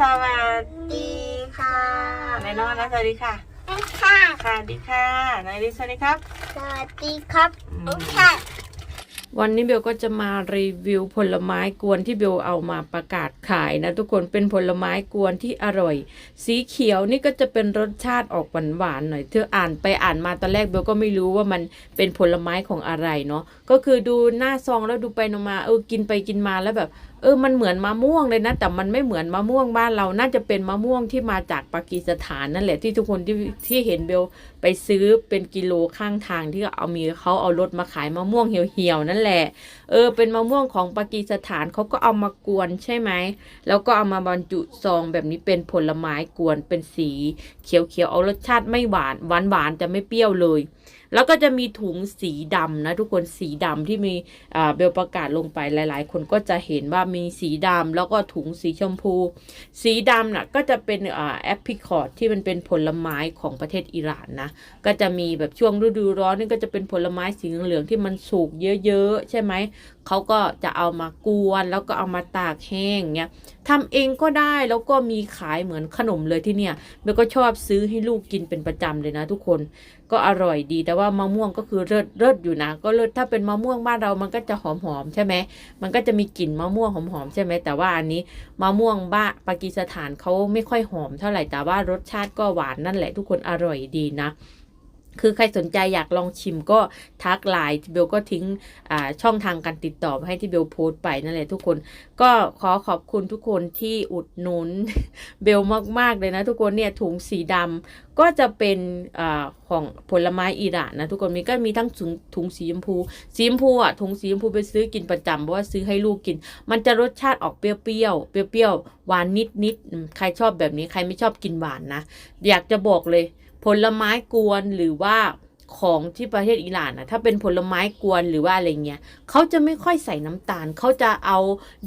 น้องนะสวัสดีค่ะ ค่ะ ค่ะสวัสดีค่ะนายลิสวัสดีครับสวัสดีครับอืมค่ะวันนี้เบลก็จะมารีวิวผลไม้กวนที่เบลเอามาประกาศขายนะทุกคนเป็นผลไม้กวนที่อร่อย สีเขียวนี่ก็จะเป็นรสชาติออกหวานๆหน่อยเธออ่านไปอ่านมาตอนแรกเบลก็ไม่รู้ว่ามันเป็นผลไม้ของอะไรเนาะก็คือดูหน้าซองแล้วดูไปนมาเออกินไปกินมาแล้วแบบ เออ มันเหมือนมะม่วงเลยนะ แต่มันไม่เหมือนมะม่วงบ้านเรา น่าจะเป็นมะม่วงที่มาจากปากีสถานนั่นแหละที่ทุกคนที่ที่เห็นเบลไปซื้อเป็นกิโลข้างทางที่เอามีเขาเอารถมาขายมะม่วงเหี่ยวๆนั่นแหละ เออ เป็นมะม่วงของปากีสถานเขาก็เอามากวนใช่ไหม แล้วก็เอามาบรรจุซองแบบนี้เป็นผลไม้กวนเป็นสี เขียวๆ เอารสชาติไม่หวานหวานๆจะไม่เปรี้ยวเลย แล้วก็จะมีถุงสีดำนะทุกคนสีดำที่มีเบลประกาศลงไปหลาย ๆ คนก็จะเห็นว่ามีสีดำแล้วก็ถุงสีชมพู สีดำน่ะก็จะเป็นอแอปพิคอร์ดที่มันเป็นผลไม้ของประเทศอิหร่านนะ ก็จะมีแบบช่วงฤดูร้อนนี่ก็จะเป็นผลไม้สีเหลืองที่มันสุกเยอะ ๆ ใช่ไหมเขาก็จะเอามากวนแล้วก็เอามาตากแห้งเงี้ยทำเองก็ได้แล้วก็มีขายเหมือนขนมเลยที่เนี่ยเบลก็ชอบซื้อให้ลูกกินเป็นประจำเลยนะทุกคน ก็อร่อยดี แต่ว่ามะม่วงก็คือเลิศเลิศอยู่นะ ก็เลิศถ้าเป็นมะม่วงบ้านเรามันก็จะหอมหอมใช่ไหมมันก็จะมีกลิ่นมะม่วงหอมหอมใช่ไหมแต่ว่าอันนี้มะม่วงบ้าปากีสถานเขาไม่ค่อยหอมเท่าไหร่แต่ว่ารสชาติก็หวานนั่นแหละทุกคนอร่อยดีนะ คือใครสนใจอยากลองชิมก็ทักไลน์ที่เบลก็ทิ้งช่องทางการติดต่อให้ที่เบลโพสต์ไปนั่นแหละทุกคน ก็ขอขอบคุณทุกคนที่อุดหนุนเบลมากๆเลยนะทุกคนเนี่ยถุงสีดำก็จะเป็นอของผลไม้อิหร่านนะทุกคนมีก็มีทั้งถุงถุงสีชมพูสีชมพูอะถุงสีชมพูไปซื้อกินประจำเพราะว่าซื้อให้ลูกกิน มันจะรสชาติออกเปรี้ยวๆเปรี้ยวๆหวานนิดๆใครชอบแบบนี้ใครไม่ชอบกินหวานนะอยากจะบอกเลย ผลไม้กวนหรือว่าของที่ประเทศอิหร่านนะถ้าเป็นผลไม้กวนหรือว่าอะไรเงี้ยเขาจะไม่ค่อยใส่น้ำตาลเขาจะเอา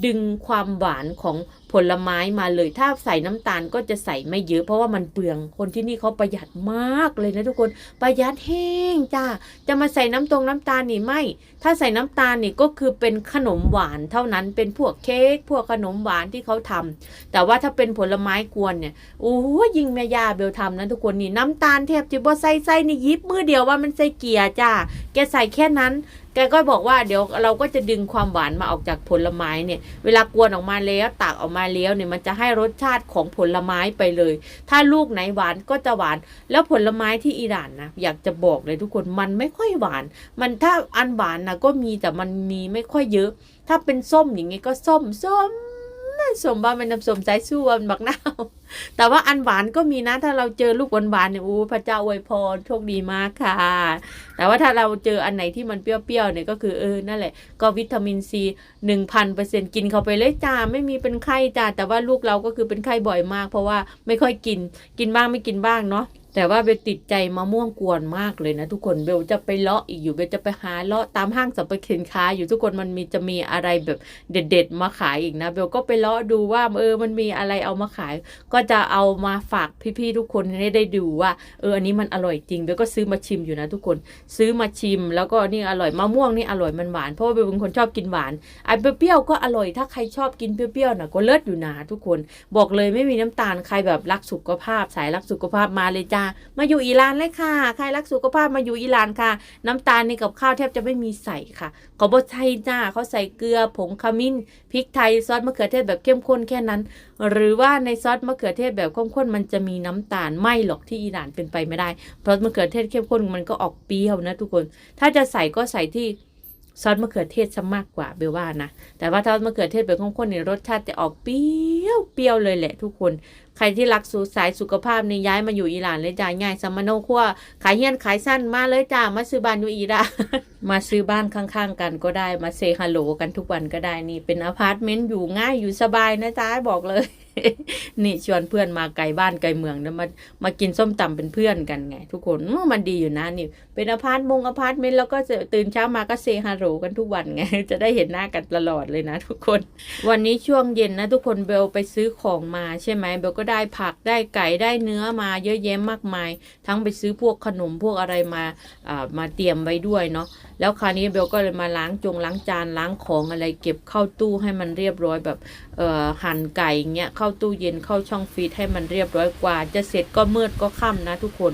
ดึงความหวานของ ผลไม้มาเลย ถ้าใส่น้ำตาลก็จะใส่ไม่เยอะ เพราะว่ามันเปลือง คนที่นี่เขาประหยัดมากเลยนะทุกคน ประหยัดแห้งจ้า จะมาใส่น้ำตรงน้ำตาลนี่ไม่ ถ้าใส่น้ำตาลนี่ก็คือเป็นขนมหวานเท่านั้น เป็นพวกเค้ก พวกขนมหวานที่เขาทำแต่ว่าถ้าเป็นผลไม้กวนเนี่ย โอ้โหยิงแม่ยาเบลทำนะทุกคนนี่น้ำตาลแทบจะบ่ใส่ใส่นี่ยิบมือเดียวว่ามันใส่เกียร์จ้า แกใส่แค่นั้นแกก็บอกว่าเดี๋ยวเราก็จะดึงความหวานมาออกจากผลไม้เนี่ย เวลากวนออกมาแล้วตากออกมาแล้วเนี่ยมันจะให้รสชาติของผลไม้ไปเลย ถ้าลูกไหนหวานก็จะหวาน แล้วผลไม้ที่อิหร่านนะอยากจะบอกเลยทุกคนมันไม่ค่อยหวาน มันถ้าอันหวานนะก็มีแต่มันมีไม่ค่อยเยอะ ถ้าเป็นส้มอย่างงี้ก็ส้มส้ม สมบ้ามันน้ำสมสายสู้บักนาวแต่ว่าอันหวานก็มีนะ ถ้าเราเจอลูกหวานๆเนี่ยโอ้พระเจ้าอวยพรโชคดีมากค่ะ แต่ว่าถ้าเราเจออันไหนที่มันเปรี้ยวๆเนี่ยก็คือเออนั่นแหละก็วิตามินซีหนึ่งพันเปอร์เซ็นกินเข้าไปเลยจ้าไม่มีเป็นไข้จ้าแต่ว่าลูกเราก็คือเป็นไข้บ่อยมาก เพราะว่าไม่ค่อยกินกินบ้างไม่กินบ้างเนาะ แต่ว่าเบลติดใจมะม่วงกวนมากเลยนะทุกคนเบลจะไปเลาะอีกอยู่เบลจะไปหาเลาะตามห้างสรรพสินค้า อยู่ทุกคนมันมีจะมีอะไรแบบเด็ด ๆ มาขายอีกนะเบลก็ไปเลาะดูว่าเออมันมีอะไรเอามาขาย ก็จะเอามาฝากพี่ๆทุกคนให้ได้ดูว่าเอออันนี้มันอร่อยจริงเบลก็ซื้อมาชิมอยู่นะทุกคนซื้อมาชิม แล้วก็นี่อร่อยมะม่วงนี่อร่อยมันหวานเพราะว่าเบลเป็นคนชอบกินหวานไอ้เปรี้ยวก็อร่อยถ้าใครชอบกินเปรี้ยวๆนะก็เลิศอยู่นะทุกคน บอกเลยไม่มีน้ำตาลใครแบบรักสุขภาพสายรักสุขภาพมาเลยจ้ามาอยู่อิหร่านเลยค่ะ ใครรักสุขภาพมาอยู่อิหร่านค่ะ น้ำตาลในกับข้าวแทบจะไม่มีใส่ค่ะเขาบอใช่จ้าเขาใส่เกลือผงขมิ้นพริกไทยซอสมะเขือเทศแบบเข้มข้นแค่นั้น หรือว่าในซอสมะเขือเทศแบบเข้มข้นมันจะมีน้ำตาลไม่หรอกที่อิหร่านเป็นไปไม่ได้ เพราะมะเขือเทศเข้มข้นมันก็ออกเปรี้ยวนะทุกคน ถ้าจะใส่ก็ใส่ที่ซอสมะเขือเทศซะมากกว่าเบลว่านะ แต่ว่าถ้ามะเขือเทศแบบข้นๆเนี่ยรสชาติจะออกเปรี้ยวเปรี้ยวเลยแหละทุกคน ใครที่รักสูสายสุขภาพนี่ย้ายมาอยู่อิหร่านเลยจ้าง่ายสมโนขั้วขายเฮียนขายสั้นมาเลยจ้ามาซื้อบ้านอยู่อิหร่านมาซื้อบ้านข้างๆ กันก็ได้มาเซฮัลโหลกันทุกวันก็ได้นี่เป็นอพาร์ตเมนต์อยู่ง่ายอยู่สบายนะจ้าบอกเลย นี่ชวนเพื่อนมาไกลบ้านไกลเมืองแล้วมามากินส้มตำเป็นเพื่อนกันไง ทุกคนมันดีอยู่นะนี่ เป็นอพาร์ตมงอพาร์ตเมนต์แล้วก็จะตื่นเช้ามาก็เซฮัลโหลกันทุกวันไง จะได้เห็นหน้ากันตลอดเลยนะ ทุกคน วันนี้ช่วงเย็นนะ ทุกคนเบลไปซื้อของมาใช่ไหมเบลก็ได้ผักได้ไก่ได้เนื้อมาเยอะแยะมากมาย ทั้งไปซื้อพวกขนมพวกอะไรมาอ่ามาเตรียมไว้ด้วยเนาะ แล้วคราวนี้เบลก็เลยมาล้างจงล้างจานล้างของอะไร เก็บเข้าตู้ให้มันเรียบร้อยแบบเอ่อหั่นไก่เงี้ยเข้าตู้เย็นเข้าช่องฟรีซให้มันเรียบร้อยกว่า จะเสร็จก็มืดก็ค่ำนะทุกคน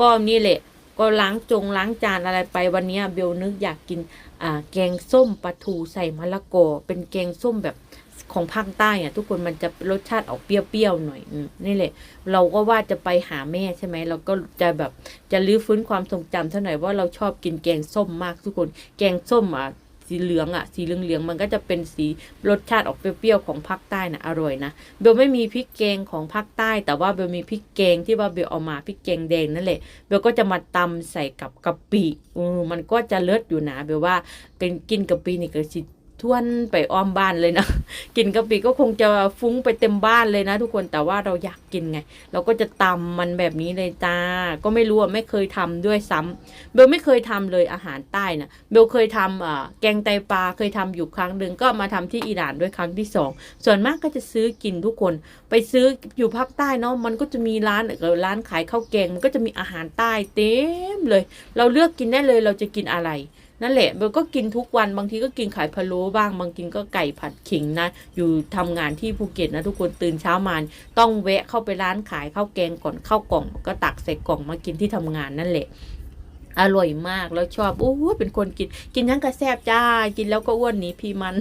ก็นี่แหละก็ล้างจงล้างจานอะไรไปวันนี้เบลนึกอยากกินอ่าแกงส้มปลาทูใส่มะละกอเป็นแกงส้มแบบ ของภาคใต้อะทุกคนมันจะรสชาติออกเปรี้ยวๆหน่อยนี่แหละ เราก็ว่าจะไปหาแม่ใช่ไหมเราก็จะแบบจะรื้อฟื้นความทรงจำเท่าไหร่ว่าเราชอบกินแกงส้มมากทุกคนแกงส้มอะสีเหลืองอะสีเหลืองๆมันก็จะเป็นสีรสชาติออกเปรี้ยวๆของภาคใต้นะอร่อยนะเบลไม่มีพริกแกงของภาคใต้ แต่ว่าเบลมีพริกแกงที่ว่าเบลเอามาพริกแกงแดงนั่นแหละเบลก็จะมาตำใส่กับกะปิอือมันก็จะเลิศอยู่นะเบลว่าเป็นกินกะปินี่ก็สิ ทวนไปอ้อมบ้านเลยนะกินกะปิก็คงจะฟุ้งไปเต็มบ้านเลยนะ ทุกคนแต่ว่าเราอยากกินไง เราก็จะตำมันแบบนี้เลยจ้า ก็ไม่รู้อะไม่เคยทำด้วยซ้ำเบลไม่เคยทำเลยอาหารใต้นะเบลเคยทำอ่าแกงไตปลาเคยทำอยู่ครั้งหนึ่งก็มาทำที่อิหร่านด้วยครั้งที่สองส่วนมากก็จะซื้อกินทุกคน ไปซื้ออยู่ภาคใต้เนาะมันก็จะมีร้านเออร้านขายข้าวแกงมันก็จะมีอาหารใต้เต็มเลย เราเลือกกินได้เลยเราจะกินอะไร นั่นแหละเบลก็กินทุกวันบางทีก็กินไข่พะโล้บ้าง บางทีก็ไก่ผัดขิงนะ อยู่ทำงานที่ภูเก็ตนะทุกคนตื่นเช้ามาต้องแวะเข้าไปร้านขายข้าวแกงก่อนเข้ากล่อง ก็ตักใส่กล่องมากินที่ทำงานนั่นแหละ อร่อยมากแล้วชอบโอ้เป็นคนกิน กินทั้งกระแซบจ้า กินแล้วก็อ้วนหนีพี่มัน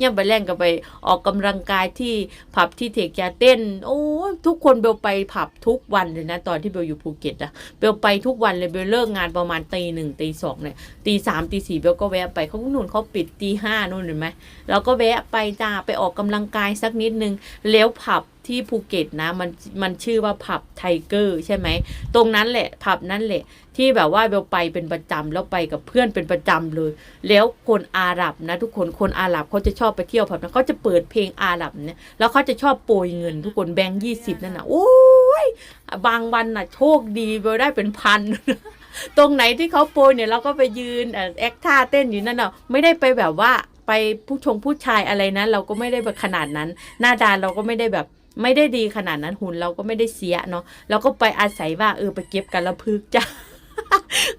ย่ำไปแล่งก็ไปออกกำลังกายที่ผับที่เทคยาเต้น โอ้ทุกคนเบลไปผับทุกวันเลยนะตอนที่เบลอยู่ภูเก็ตอะเบลไปทุกวันเลยเบลเลิกงานประมาณตีหนึ่งตีสองเนี่ยตีสามตีสี่เบลก็แวะไปเขาหนุนเขาปิดตีห้านู่นเห็นไหมเราก็แวะไปจ้าไปออกกำลังกายสักนิดนึงแล้วผับ ที่ภูเก็ตนะมันมันชื่อว่าผับไทเกอร์ใช่ไหมตรงนั้นแหละผับนั้นแหละ ที่แบบว่าเบลไปเป็นประจำแล้วไปกับเพื่อนเป็นประจำเลย แล้วคนอาหรับนะทุกคนคนอาหรับเขาจะชอบไปเที่ยวผับนะเขาจะเปิดเพลงอาหรับเนี่ยแล้วเขาจะชอบโปรยเงินทุกคนแบงค์ยี่สิบนั่นนะโอ้ยบางวันน่ะโชคดีเบลได้เป็นพันตรงไหนที่เขาโปรยเนี่ยเราก็ไปยืนเอ่อแอคท่าเต้นอยู่นั่นน่ะไม่ได้ไปแบบว่าไปผู้ชงผู้ชายอะไรนะ เราก็ไม่ได้แบบขนาดนั้น หน้าตาเราก็ไม่ได้แบบ ไม่ได้ดีขนาดนั้นหุ่นเราก็ไม่ได้เสียเนาะเราก็ไปอาศัยว่าเออไปเก็บกันละพึกจ้า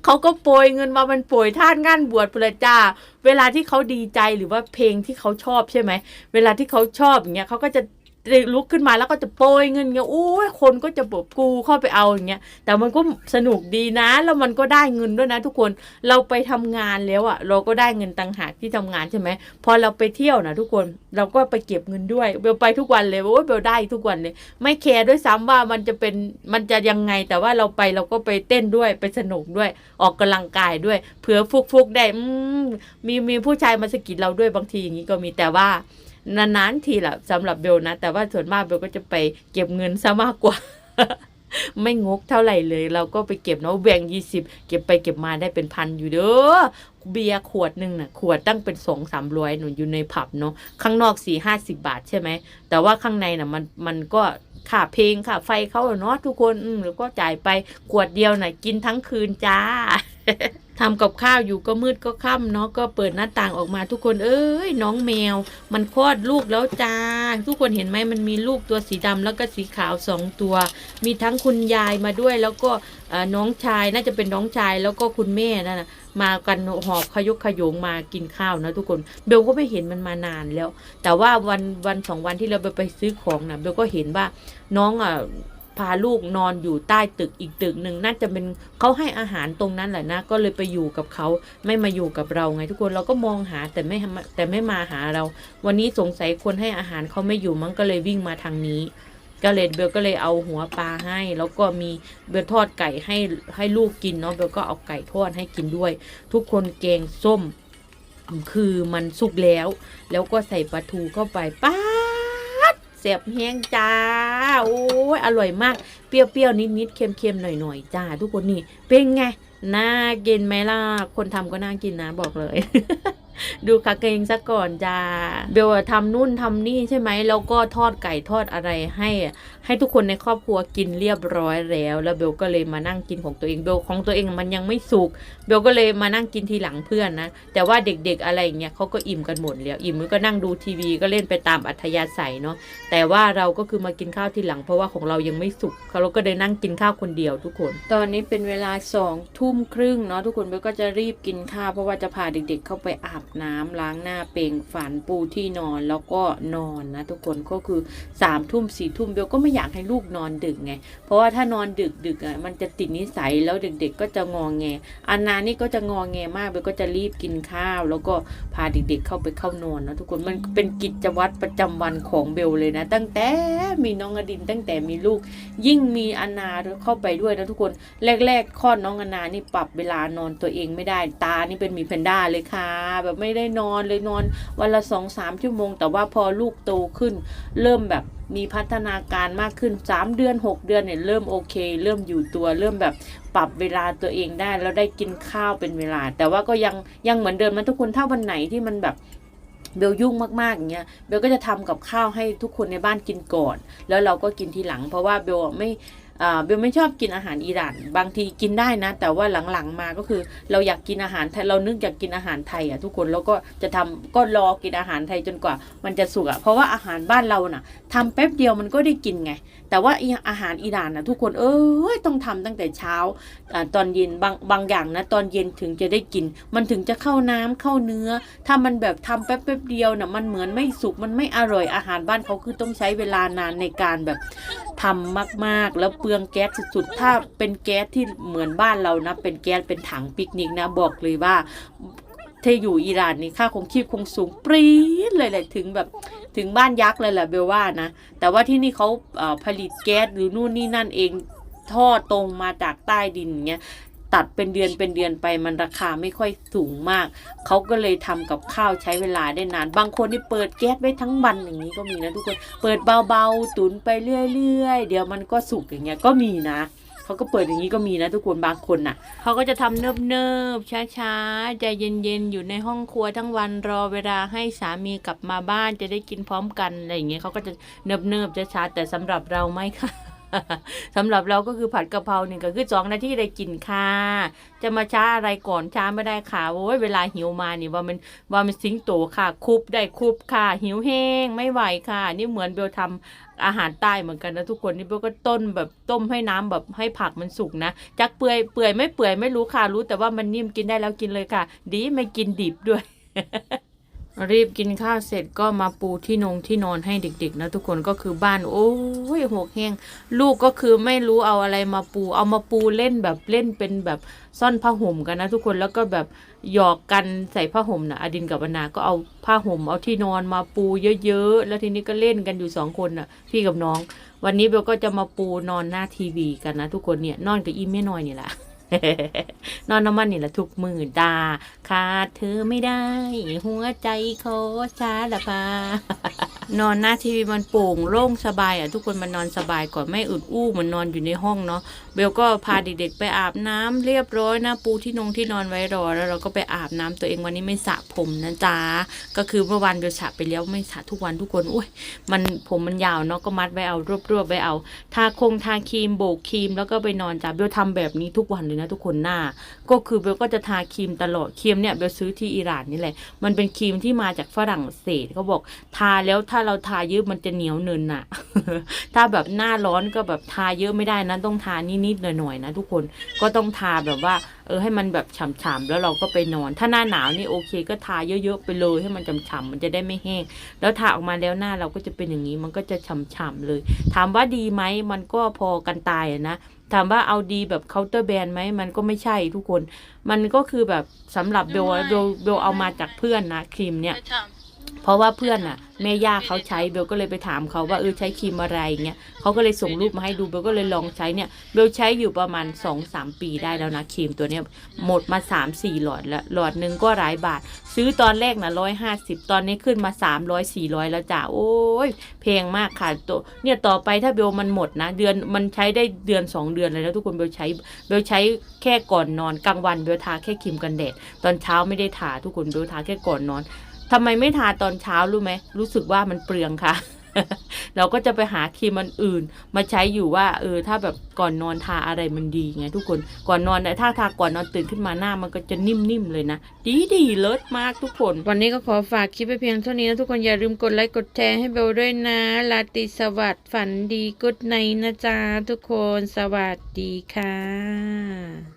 เขาก็โปรยเงินมามันโปรยท่านงานบวชพระจ้า เวลาที่เขาดีใจหรือว่าเพลงที่เขาชอบใช่ไหม เวลาที่เขาชอบอย่างเงี้ยเขาก็จะ ลุกขึ้นมาแล้วก็จะโปรยเงินเงี้ยโอ้ยคนก็จะแบบกูเข้าไปเอาอย่างเงี้ยแต่มันก็สนุกดีนะแล้วมันก็ได้เงินด้วยนะ ทุกคนเราไปทำงานแล้วอะ่ะ เราก็ได้เงินต่างหากที่ทำงานใช่ไหมพอเราไปเที่ยวนะทุกคนเราก็ไปเก็บเงินด้วยเบลไปทุกวันเลยโอ้ยเบลได้ทุกวันเลย ไม่แคร์ด้วยซ้ำว่ามันจะเป็นมันจะยังไงแต่ว่าเราไปเราก็ไปเต้นด้วยไปสนุกด้วยออกกำลังกายด้วยเผื่อฟุกฟุกๆได้อืมมีมีผู้ชายมาสกิดเราด้วยบางทีอย่างนี้ก็มีแต่ว่า นานๆทีแหละสำหรับเบลนะ แต่ว่าส่วนมากเบลก็จะไปเก็บเงินซะมากกว่า ไม่งกเท่าไหร่เลย เราก็ไปเก็บเนาะแบ่งยี่สิบเก็บไปเก็บมาได้เป็นพันอยู่เด้อเบียร์ขวดหนึ่งน่ะขวดตั้งเป็นสองสามร้อยหนุนอยู่ในผับเนาะข้างนอกสี่ห้าสิบาทใช่ไหม แต่ว่าข้างในน่ะมันมันก็ค่าเพลงค่าไฟเขาเนาะทุกคนอืมแล้วก็จ่ายไปขวดเดียวน่ะกินทั้งคืนจ้า ทำกับข้าวอยู่ก็มืดก็ค่ำเนาะก็เปิดหน้าต่างออกมาทุกคนเอ้ยน้องแมว มันคลอดลูกแล้วจ้าทุกคนเห็นไหมมันมีลูกตัวสีดำแล้วก็สีขาวสองตัว มีทั้งคุณยายมาด้วย แล้วก็น้องชายน่าจะเป็นน้องชายแล้วก็คุณแม่นั่นนะมากันหอบขยุกขยงมากินข้าวนะทุกคนเบลก็ไม่เห็นมันมานานแล้ว แต่ว่าวันวันสองวันที่เราไปไปซื้อของนะเบลก็เห็นว่าน้องอะ พาลูกนอนอยู่ใต้ตึกอีกตึกหนึ่งน่าจะเป็นเขาให้อาหารตรงนั้นแหละนะก็เลยไปอยู่กับเขาไม่มาอยู่กับเราไง ทุกคนเราก็มองหาแต่ไม่แต่ไม่มาหาเรา วันนี้สงสัยคนให้อาหารเขาไม่อยู่มั้งก็เลยวิ่งมาทางนี้ก็เลยเบลก็เลยเอาหัวปลาให้ แล้วก็มีเบลทอดไก่ให้ให้ลูกกินเนาะเบลก็เอาไก่ทอดให้กินด้วย ทุกคนแกงส้ม คือมันสุกแล้ว แล้วก็ใส่ปลาทูเข้าไปป๊า สียบแห้งจ้า โอ้ยอร่อยมาก เปรี้ยวๆ นิดๆ เค็มๆ หน่อยๆ จ้า ทุกคนนี่ เป็นไง น่ากินไหมล่ะ คนทำก็น่ากินนะบอกเลย ดูคาเกงซะก่อนจ้าเบลทำนู่นทำนี่ใช่ไหมแล้วก็ทอดไก่ทอดอะไรให้ ให้ทุกคนในครอบครัวกินเรียบร้อยแล้ว แล้วเบลก็เลยมานั่งกินของตัวเองเบลของตัวเองมันยังไม่สุกเบลก็เลยมานั่งกินทีหลังเพื่อนนะแต่ว่าเด็กๆอะไรอย่างเงี้ยเขาก็อิ่มกันหมดแล้วอิ่มก็นั่งดูทีวีก็เล่นไปตามอัธยาศัยเนาะแต่ว่าเราก็คือมากินข้าวทีหลัง เพราะว่าของเรายังไม่สุกเราก็เลยนั่งกินข้าวคนเดียวทุกคน ตอนนี้เป็นเวลาสองทุ่มครึ่งเนาะทุกคนเบลก็จะรีบกินข้าวเพราะว่าจะพาเด็ก ๆ เข้าไปอาบน้ำล้างหน้าเปล่งฝันปูที่นอนแล้วก็นอนนะทุกคนก็คือสามทุ่มสี่ทุ่มเบลก็ไม่อยากให้ลูกนอนดึกไง เพราะว่าถ้านอนดึกดึกอะมันจะติดนิสัยแล้วเด็กๆก็จะงองแงอันนานี่ก็จะงองแงมากเบลก็จะรีบกินข้าว แล้วก็พาเด็กๆเข้าไปเข้านอนนะทุกคนมันเป็นกิจวัตรประจำวันของเบลเลยนะ ตั้งแต่มีน้องอดินตั้งแต่มีลูก ยิ่งมีอันนาเข้าไปด้วยนะทุกคนแรกๆคลอดน้องอนานี่ปรับเวลานอนตัวเองไม่ได้ตานี่เป็นมีแพนด้าเลยค่ะแบบไม่ได้นอนเลยนอน วันละสองสามชั่วโมง แต่ว่าพอลูกโตขึ้น เริ่มแบบมีพัฒนาการมากขึ้น 3 เดือน 6 เดือนเนี่ยเริ่มโอเค เริ่มอยู่ตัวเริ่มแบบปรับเวลาตัวเองได้ แล้วได้กินข้าวเป็นเวลา แต่ว่าก็ยังยังเหมือนเดิมนะทุกคนถ้าวันไหนที่มันแบบเบลยุ่งมากๆอย่างเงี้ยเบลก็จะทำกับข้าวให้ทุกคนในบ้านกินก่อน แล้วเราก็กินทีหลัง เพราะว่าเบลอะไม่ เบลไม่ชอบกินอาหารอิหร่าน บางทีกินได้นะ แต่ว่าหลังๆมาก็คือเราอยากกินอาหารไทยเรานึกอยากกินอาหารไทยอะทุกคนแล้วก็จะทำก็รอกินอาหารไทยจนกว่า มันจะสุกอะเพราะว่าอาหารบ้านเราน่ะทำแป๊บเดียวมันก็ได้กินไงแต่ว่าอาหารอิหร่านนะทุกคนเอ้ยต้องทำตั้งแต่เช้าอตอนเย็นบางบางอย่างนะตอนเย็นถึงจะได้กิน มันถึงจะเข้าน้ำเข้าเนื้อ ถ้ามันแบบทำแป๊บแป๊บเดียวน่ะมันเหมือนไม่สุกมันไม่อร่อยอาหารบ้านเขาคือต้องใช้เวลานานในการแบบทำมากๆ แล้วเปลืองแก๊สสุดๆถ้าเป็นแก๊สที่เหมือนบ้านเรานะ เป็นแก๊สเป็นถังปิกนิกนะบอกเลยว่า ถ้าอยู่อิหร่านนี่ค่าคงชีพคงสูงปรี๊ดเลยแหละถึงแบบถึงบ้านยักษ์เลยแหละเบลว่านะ แต่ว่าที่นี่เขาผลิตแก๊สหรือนู่นนี่นั่นเองท่อตรงมาจากใต้ดินเงี้ยตัดเป็นเดือนเป็นเดือนไปมันราคาไม่ค่อยสูงมาก เขาก็เลยทำกับข้าวใช้เวลาได้นาน บางคนนี่เปิดแก๊สไว้ทั้งวันอย่างนี้ก็มีนะทุกคน เปิดเบาๆ ตุนไปเรื่อยๆ เดี๋ยวมันก็สุกอย่างเงี้ยก็มีนะ เขาก็เปิดอย่างนี้ก็มีนะทุกคนบางคนน่ะ เขาก็จะทำเนิบๆช้าๆใจเย็นๆ อยู่ในห้องครัวทั้งวันรอเวลาให้สามีกลับมาบ้านจะได้กินพร้อมกันอะไรอย่างเงี้ยเขาก็จะเนิบๆช้าๆแต่สำหรับเราไม่ค่ะ สำหรับเราก็คือผัดกะเพราหนึ่งก็คือสองนาทีได้กินค่ะ จะมาช้าอะไรก่อนช้าไม่ได้ค่ะโอ้ยเวลาหิวมานี่ว่ามันว่ามันสิงโตค่ะ คุบได้คุบค่ะ หิวแห้งไม่ไหวค่ะ นี่เหมือนเบลทำอาหารใต้เหมือนกันนะทุกคนนี่เบลก็ต้นแบบต้มให้น้ำแบบให้ผักมันสุกนะจักเปื่อยเปื่อยไม่เปื่อยไม่รู้ค่ะรู้แต่ว่ามันนิ่มกินได้แล้วกินเลยค่ะ ดีไม่กินดิบด้วย รีบกินข้าวเสร็จก็มาปูที่นงที่นอนให้เด็ก ๆ นะทุกคนก็คือบ้าน โอ้ยหกแห้งลูกก็คือไม่รู้เอาอะไรมาปู เอามาปูเล่นแบบเล่นเป็นแบบซ่อนผ้าห่มกันนะทุกคนแล้วก็แบบหยอกกันใส่ผ้าห่มนะอดินกับอนาก็เอาผ้าห่มเอาที่นอนมาปูเยอะๆแล้วทีนี้ก็เล่นกันอยู่สองคนน่ะ พี่กับน้อง วันนี้เบลก็จะมาปูนอนหน้าทีวีกันนะทุกคนเนี่ยนอนกับอีแม่น้อยนี่แหละ นอนน้ำมันนี่แหละทุกมือดาขาดเธอไม่ได้ หัวใจโคชาละพา นอนหน้าทีวีมันโปร่งโล่งสบายอะทุกคนมันนอนสบายก่อนไม่อึดอู้เหมันนอนอยู่ในห้องเนาะเบลก็พาเด็กๆไปอาบน้ำเรียบร้อยนะปูที่นงที่นอนไว้รอ แล้วเราก็ไปอาบน้ำตัวเองวันนี้ไม่สระผมนะจ๊ะก็คือเมื่อวานเบลสระไปแล้วไม่สระทุกวันทุกคนอุ้ยมันผมมันยาวเนาะก็มัดไว้เอารวบๆไว้เอาทาคงทาครีมโบกครีมแล้วก็ไปนอนจ้ะเบลทำแบบนี้ทุกวันเลยนะทุกคนหน้า ก็คือเบลก็จะทาครีมตลอดครีมเนี่ยเบลซื้อที่อิหร่านนี่แหละมันเป็นครีมที่มาจากฝรั่งเศสเขาบอกทาแล้วถ้าเราทาเยอะมันจะเหนียวเนินน่ะถ้าแบบหน้าร้อนก็แบบทาเยอะไม่ได้นะต้องทานิดๆหน่อยๆนะทุกคนก็ต้องทาแบบว่า เออให้มันแบบฉ่ำๆแล้วเราก็ไปนอน ถ้าหน้าหนาวนี่โอเค ก็ทาเยอะๆไปเลยให้มันฉ่ำๆมันจะได้ไม่แห้ง แล้วทาออกมาแล้วหน้าเราก็จะเป็นอย่างนี้มันก็จะฉ่ำๆเลย ถามว่าดีไหมมันก็พอกันตายอะนะถามว่าเอาดีแบบเคาน์เตอร์แบรนด์ไหมมันก็ไม่ใช่ทุกคน มันก็คือแบบสำหรับเบลอะเบลเบลเอามาจากเพื่อนนะครีมเนี่ยไม่ท เพราะว่าเพื่อนอะแม่ย่าเขาใช้เบลก็เลยไปถามเขาว่าเออใช้ครีมอะไรเงี้ยเขาก็เลยส่งรูปมาให้ดูเบลก็เลยลองใช้เนี่ยเบลใช้อยู่ประมาณ2อสามปีได้แล้วนะครีมตัวเนี้ยหมดมา3ามสี่หลอดแล้วหลอดหนึ่งก็หลายบาท ซื้อตอนแรกนะร้อยห้าสิบตอนนี้ขึ้นมาสามร้อยสี่ร้อยแล้วจ้ะโอ้ยแพงมากค่ะตัวเนี่ยต่อไปถ้าเบลมันหมดนะเดือนมันใช้ได้เดือนสองเดือนเลยแล้วทุกคนเบลใช้เบลใช้แค่ก่อนนอนกลางวันเบลทาแค่ครีมกันแดดตอนเช้าไม่ได้ทาทุกคนเบลทาแค่ก่อนนอน ทำไมไม่ทาตอนเช้ารู้ไหมรู้สึกว่ามันเปลืองค่ะ เราก็จะไปหาครีมมันอื่น มาใช้อยู่ว่า เออ ถ้าแบบก่อนนอนทาอะไรมันดีไงทุกคนก่อนนอนถ้าทาก่อนนอนตื่นขึ้นมาหน้ามันก็จะนิ่มๆเลยนะ ดีดีเลิศมากทุกคน วันนี้ก็ขอฝากคลิปไปเพียงเท่านี้นะทุกคนอย่าลืมกดไลค์กดแชร์ให้เบลด้วยนะลาตรีสวัสดิ์ฝันดีกุดในนะจ๊ะทุกคนสวัสดีค่ะ